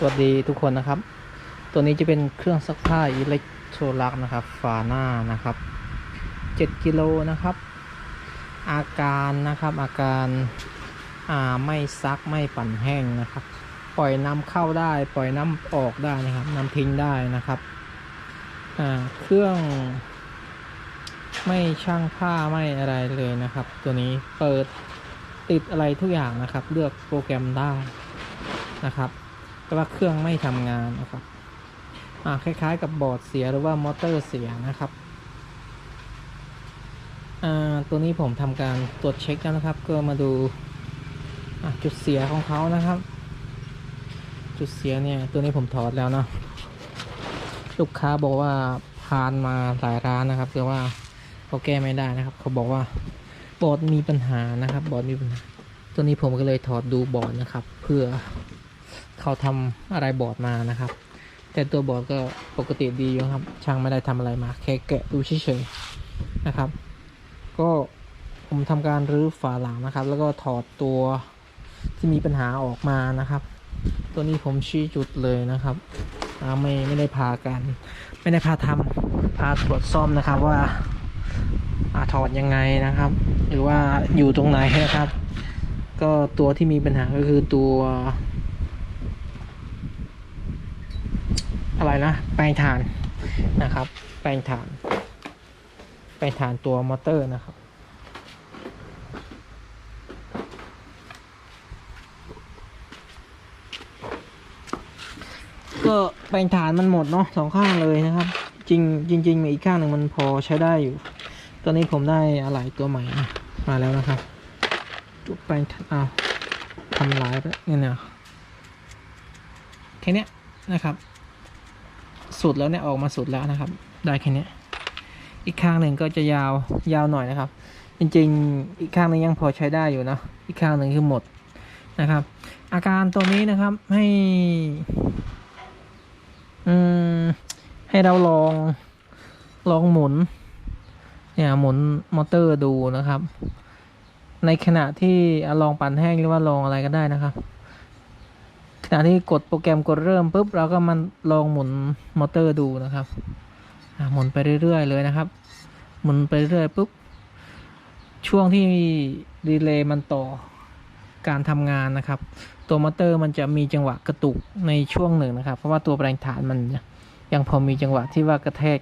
สวัสดีทุกคนนะครับ ตัวนี้จะเป็นเครื่องซักผ้าอิเล็กโทรลักนะครับ ฝาหน้านะครับ 7กิโลนะครับ อาการนะครับ อาการอ่าไม่ซักไม่ปั่นแห้งนะครับ ปล่อยน้ำเข้าได้ ปล่อยน้ำออกได้นะครับน้ำทิ้งได้นะครับอ่าเครื่อง ไม่ช่างผ้าไม่อะไรเลยนะครับ ตัวนี้เปิดติดอะไรทุกอย่างนะครับ เลือกโปรแกรมได้นะครับ แต่ว่าเครื่องไม่ทำงานนะครับคล้ายๆกับบอร์ดเสียหรือว่ามอเตอร์เสียนะครับตัวนี้ผมทำการตรวจเช็คแล้วนะครับ ก็มาดูจุดเสียของเขานะครับ จุดเสียเนี่ยตัวนี้ผมถอดแล้วเนาะลูกค้าบอกว่าผ่านมาหลายร้านนะครับแต่ว่าเขาแก้ไม่ได้นะครับ เขาบอกว่าบอร์ดมีปัญหานะครับ บอร์ดมีปัญหา ตัวนี้ผมก็เลยถอดดูบอร์ดนะครับ เพื่อ เขาทำอะไรบอร์ดมานะครับ แต่ตัวบอร์ดก็ปกติดีอยู่ครับ ช่างไม่ได้ทำอะไรมา แค่แกะดูเฉยๆนะครับ ก็ผมทำการรื้อฝาหลังนะครับ แล้วก็ถอดตัวที่มีปัญหาออกมานะครับ ตัวนี้ผมชี้จุดเลยนะครับไม่ไม่ได้พากันไม่ได้พาทำพาตรวจซ่อมนะครับว่าอาถอดยังไงนะครับ หรือว่าอยู่ตรงไหนนะครับ ก็ตัวที่มีปัญหาก็คือตัว อะไรนะ แปลงถ่านนะครับ แปลงถ่าน แปลงถ่านตัวมอเตอร์นะครับ ก็แปลงฐานมันหมดเนาะสองข้างเลยนะครับ จริงจริงๆมีอีกข้างหนึ่งมันพอใช้ได้อยู่ ตอนนี้ผมได้อะไหลตัวใหม่มาแล้วนะครับตัวแปลงอ้าวทำลายไปเนี่ยนี่ยแค่เนี้ยนะครับ สุดแล้วเนี่ยออกมาสุดแล้วนะครับ ได้แค่นี้อีกข้างหนึ่งก็จะยาวยาวหน่อยนะครับ จริงๆ อีกข้างนึงยังพอใช้ได้อยู่นะอีกข้างหนึ่งคือหมดนะครับ อาการตัวนี้นะครับให้อืมให้เราลองลองหมุน เนี่ยหมุนมอเตอร์ดูนะครับ ในขณะที่ลองปั่นแห้งหรือว่าลองอะไรก็ได้นะครับ ขณะที่กดโปรแกรมกดเริ่มปุ๊บเราก็มันลองหมุนมอเตอร์ดูนะครับหมุนไปเรื่อยๆเลยนะครับ หมุนไปเรื่อยปุ๊บช่วงที่ดีเลย์มันต่อการทำงานนะครับ ตัวมอเตอร์มันจะมีจังหวะกระตุกในช่วงหนึ่งนะครับ เพราะว่าตัวแปลงฐานมันยังพอมีจังหวะที่ว่ากระแทก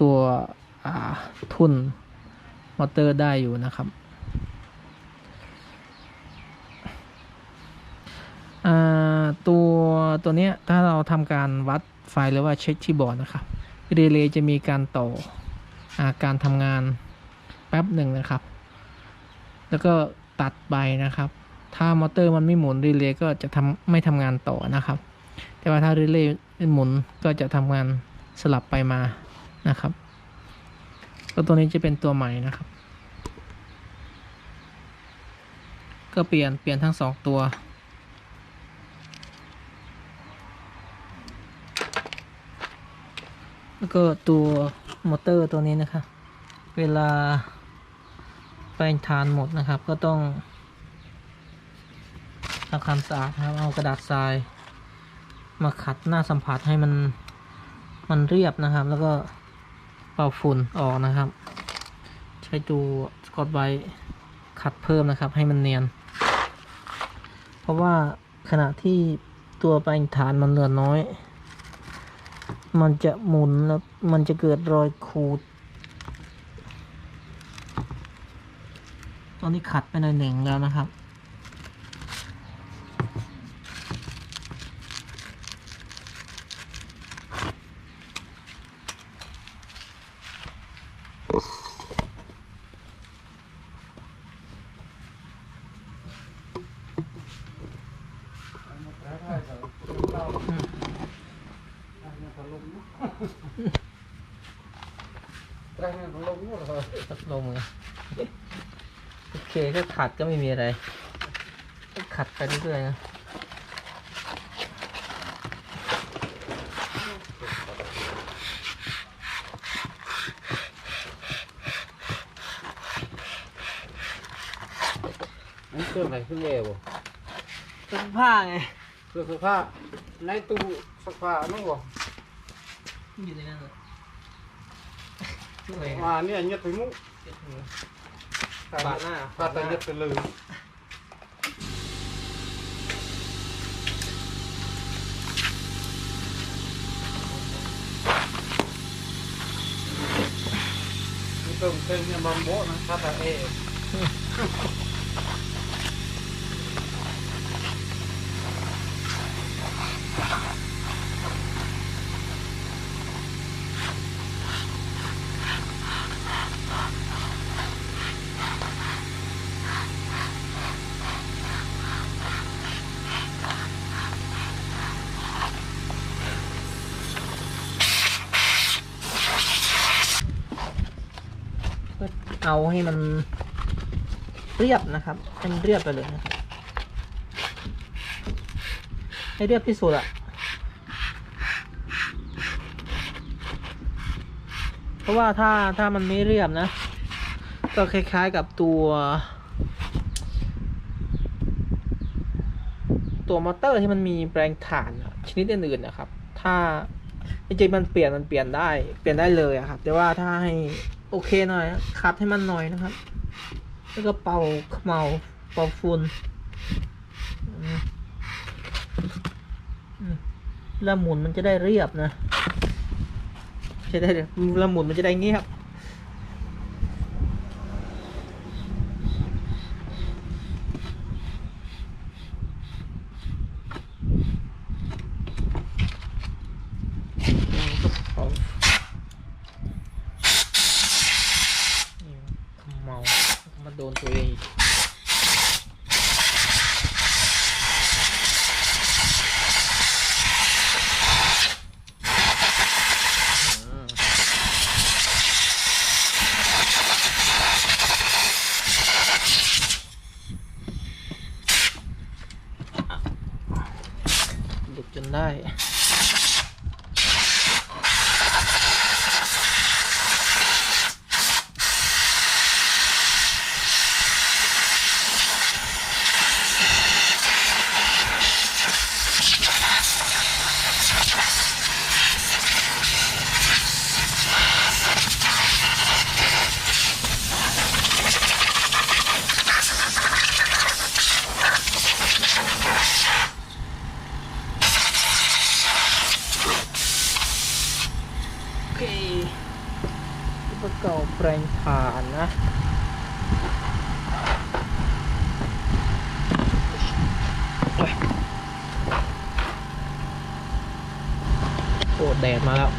ตัวทุนมอเตอร์ได้อยู่นะครับอ่า ตัวตัวเนี้ยถ้าเราทำการวัดไฟหรือว่าเช็คที่บอร์ดนะครับรีเลย์จะมีการต่ออาการทำงานแป๊บหนึ่งนะครับ แล้วก็ตัดไปนะครับ ถ้ามอเตอร์มันไม่หมุนรีเลย์ก็จะทำไม่ทำงานต่อนะครับ แต่ว่าถ้ารีเลย์หมุนก็จะทำงานสลับไปมานะครับก็ตัวนี้จะเป็นตัวใหม่นะครับ ก็เปลี่ยนเปลี่ยนทั้งสองตัว แล้วก็ตัวมอเตอร์ตัวนี้นะครับ เวลาแปลงทานหมดนะครับ ก็ต้องทำความสะอาดนะครับเอากระดาษทราย มาขัดหน้าสัมผัสให้มันมันเรียบนะครับ แล้วก็เป่าฝุ่นออกนะครับ ใช้ตัวสกอตไบขัดเพิ่มนะครับ ให้มันเนียน เพราะว่าขณะที่ตัวแปลงฐานมันเหลือน้อย มันจะหมุนแล้วมันจะเกิดรอยขูด ตอนนี้ขัดไปหน่อยหนึ่งแล้วนะครับ พัดลมไงโอเคก็ ขัดก็ไม่มีอะไรก็ขัดไปเรื่อยๆนะนี่เครื่องไหนเครื่องเอวเป็นผ้าไงเครื่องซักผ้าในตู้สักผ้านู่นบ่อยู่ในนั้นเลยมาเนี่ยเงียบไปมุก บาดหน้าถ้าแต่เงียบไปเลยนี่เติมเต็มเนี่ยบางโบะนะถ้าแต่เอเอา ให้มันเรียบนะครับให้มันเรียบไปเลยนะให้เรียบที่สุดอะเพราะว่าถ้าถ้ามันไม่เรียบนะ ก็คล้ายๆกับตัว ตัวมอเตอร์ที่มันมีแปลงถ่านชนิดอื่นๆนะครับ ถ้าจริงๆมันเปลี่ยนมันเปลี่ยนได้เปลี่ยนได้เลยอะครับ แต่ว่าถ้าให้ โอเคหน่อยอะคัดให้มันหน่อยนะครับ แล้วก็เป่าเขมาเป่าฝุ่นแล้วหมุนมันจะได้เรียบนะใช่ได้เลยแล้วหมุนมันจะได้เงียบ อืมก็เป่านี่ขมเมามาโดนตัวเองอีกอืมหลุดจน ได้ โอเคอุปกรณ์ แปลงผ่านนะโอ้ยโอ้แดดมาแล้ว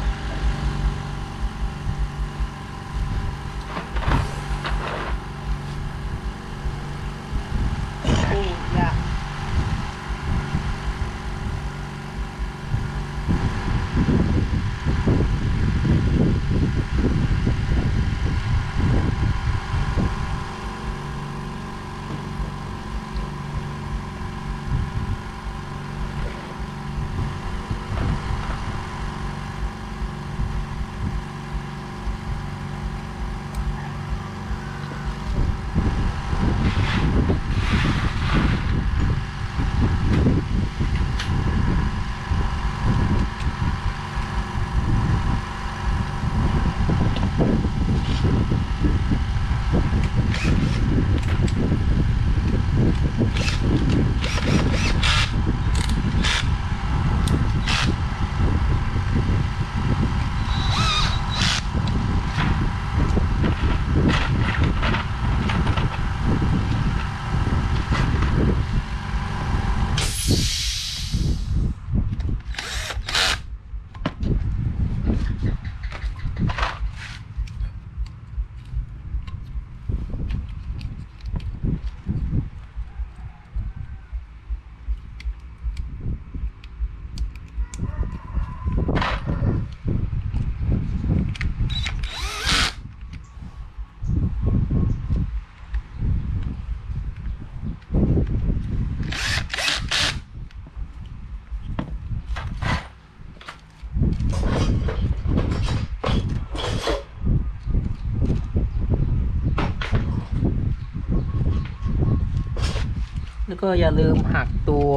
ก็อย่าลืมหักตัว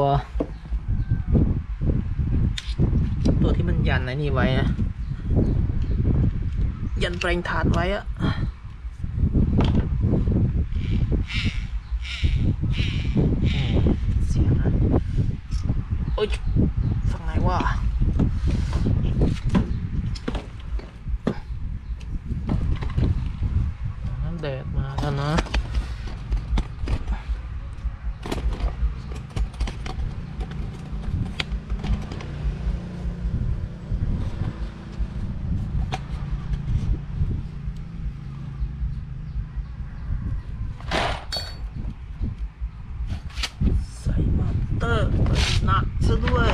ตัวที่มันยันไอ้นี่ไว้นะ ยันแปลงถาดไว้อะอืมเสียงนะโอ๊ยฝั่งไหนวะน้ำแดดมาแล้วนะ ใส่มอเตอร์ไป หนักซะด้วย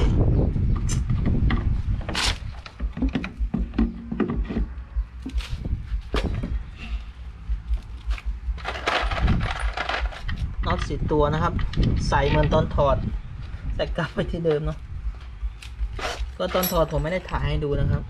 น็อตสีตัวนะครับ ใส่เหมือนตอนถอดแต่กลับไปที่เดิมเนาะ ก็ตอนถอดผมไม่ได้ถ่ายให้ดูนะครับ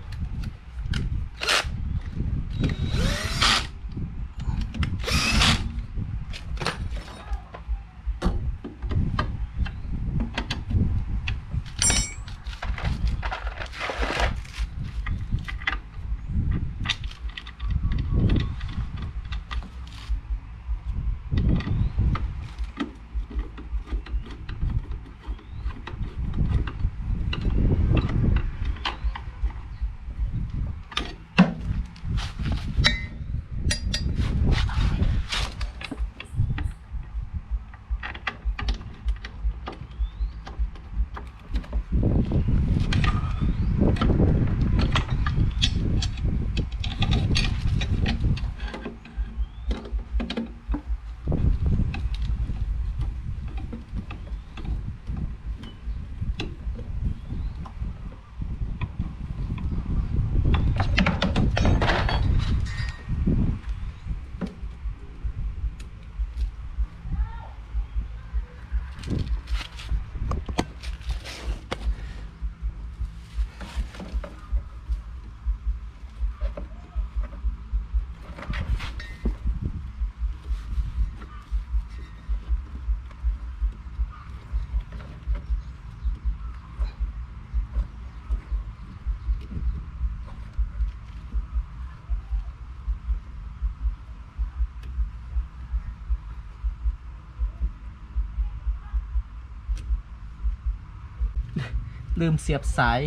ลืมเสียบสาย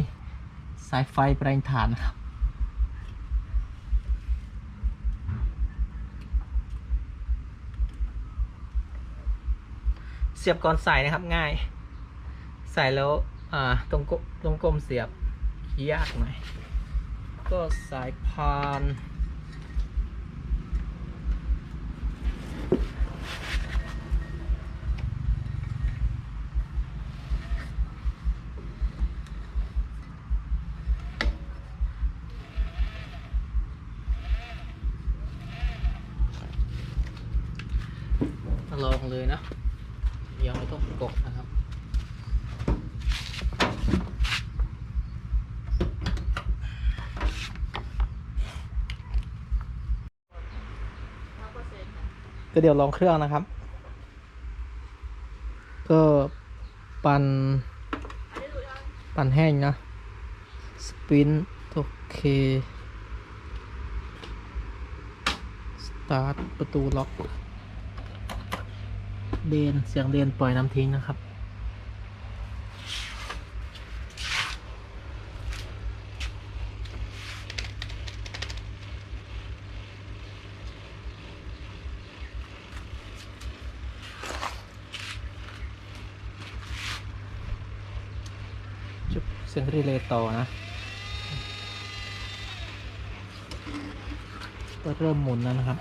สายไฟแปลงถ่านครับเสียบก่อนใส่นะครับง่าย ใส่แล้วตรงตรงกลมเสียบยากหน่อยก็สายพาน ลองเลยนะ ยังไม่ต้องกดนะครับ ก็ เดี๋ยวลองเครื่องนะครับ ก็ปันปันแห้งนะสปินโอเคสตาร์ทประตูล็อกเดนเสียงเดนปล่อยน้ำทิ้งนะครับ จุดเสียง รีเลย์ต่อนะก็เริ่มหมุนแล้วนะครับ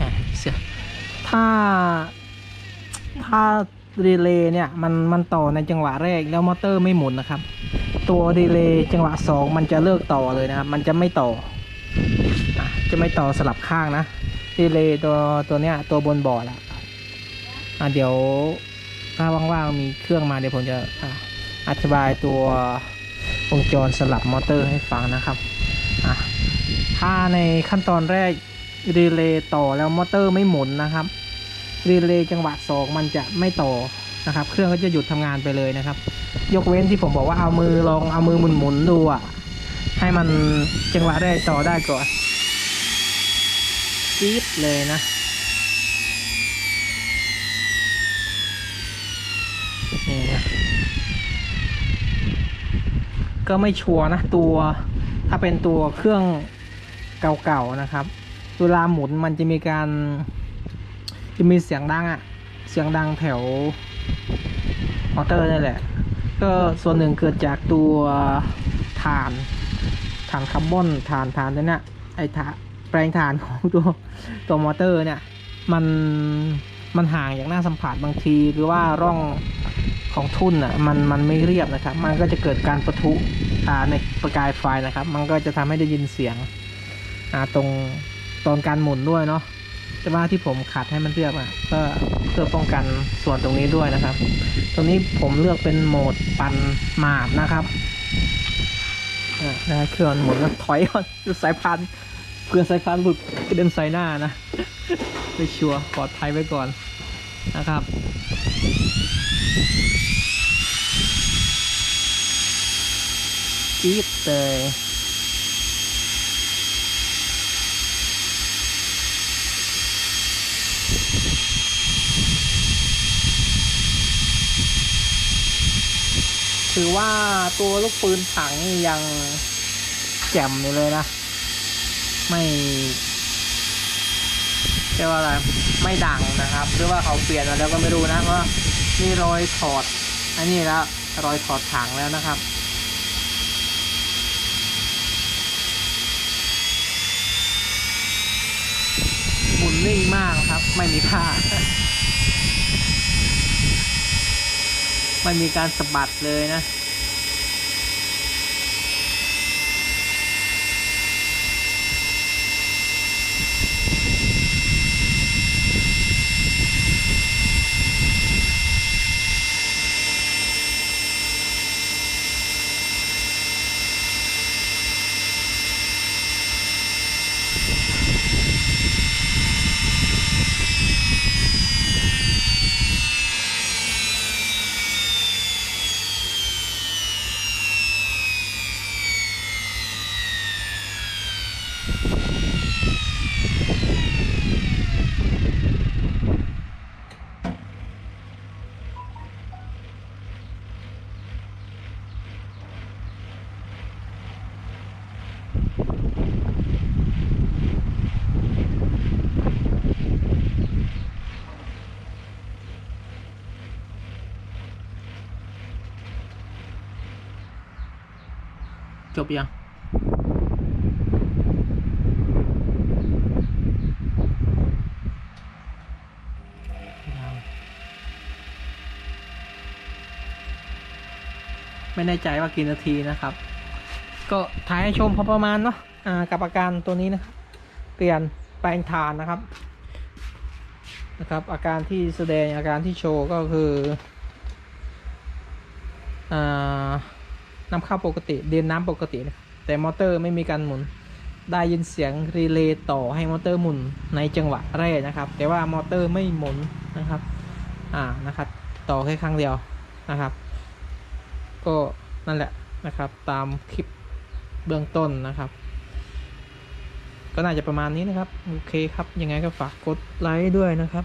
อะเสียถ้า ถ้ารีเลย์เนี่ยมันมันต่อในจังหวะแรกแล้วมอเตอร์ไม่หมุนนะครับ ตัวรีเลย์จังหวะสองมันจะเลิกต่อเลยนะครับ มันจะไม่ต่อ จะไม่ต่อสลับข้างนะรีเลย์ตัวตัวเนี้ยตัวบนบอร์ดอะ อะเดี๋ยวถ้าว่างๆมีเครื่องมาเดี๋ยวผมจะอธิบายตัววงจรสลับมอเตอร์ให้ฟังนะครับอะถ้าในขั้นตอนแรกรีเลย์ต่อแล้วมอเตอร์ไม่หมุนนะครับรีเลย์จังหวะสองมันจะไม่ต่อนะครับ เครื่องก็จะหยุดทำงานไปเลยนะครับ ยกเว้นที่ผมบอกว่าเอามือลองเอามือหมุนๆดูอะให้มันจังหวะได้ต่อได้ก่อนจี๊ดเลยนะ นี่นะก็ไม่ชัวร์นะตัวถ้าเป็นตัวเครื่องเก่าๆนะครับเวลาหมุนมันจะมีการจะมีเสียงดังอะเสียงดังแถวมอเตอร์นี่แหละ ก็ส่วนหนึ่งเกิดจากตัวฐานฐานคาร์บอนฐานฐานนั่นะไอฐานแปลงฐานของตัวตัวมอเตอร์เนี่ย มัน มันห่างจากหน้าสัมผัสบางทีหรือว่าร่องของทุ่นอะมันมันไม่เรียบนะครับ มันก็จะเกิดการประทุอ่าในประกายไฟนะครับ มันก็จะทำให้ได้ยินเสียงอ่าตรงตอนการหมุนด้วยเนาะแต่ว่าที่ผมขัดให้มันเรียบอะก็เพื่อป้องกันส่วนตรงนี้ด้วยนะครับ ตรงนี้ผมเลือกเป็นโหมดปันหมาดนะครับอ่านะเครื่องหมุนแล้วถอยก่อนดูสายพันเพื่อสายพันหลุดกระเด็นใส่หน้านะ ไม่ชัวร์ปลอดภัยไว้ก่อนนะครับจี๊ดเลยถือว่าตัวลูกปืนถังยังแจ่มอยู่เลยนะ ไม่ เรียกว่าอะไรไม่ดังนะครับ หรือว่าเขาเปลี่ยนมาแล้วก็ไม่รู้นะว่านี่รอยถอดอันนี้แล้วรอยถอดถังแล้วนะครับหมุนนิ่งมากครับ ไม่มีท่าไม่มีการสะบัดเลยนะ จบยังไม่แน่ใจว่ากี่นาทีนะครับ ก็ถ่ายให้ชมพอประมาณเนาะ กับอาการตัวนี้นะครับ เปลี่ยนแปลงฐานนะครับนะครับ อาการที่แสดงอาการที่โชว์ก็คืออ่านำเข้าปกติเดินน้ำปกตินะแต่มอเตอร์ไม่มีการหมุนได้ยินเสียงรีเลย์ต่อให้มอเตอร์หมุนในจังหวะแรกนะครับ แต่ว่ามอเตอร์ไม่หมุนนะครับอ่านะครับต่อแค่ครั้งเดียวนะครับ ก็นั่นแหละนะครับตามคลิปเบื้องต้นนะครับ ก็น่าจะประมาณนี้นะครับ โอเคครับ ยังไงก็ฝากกดไลค์ด้วยนะครับ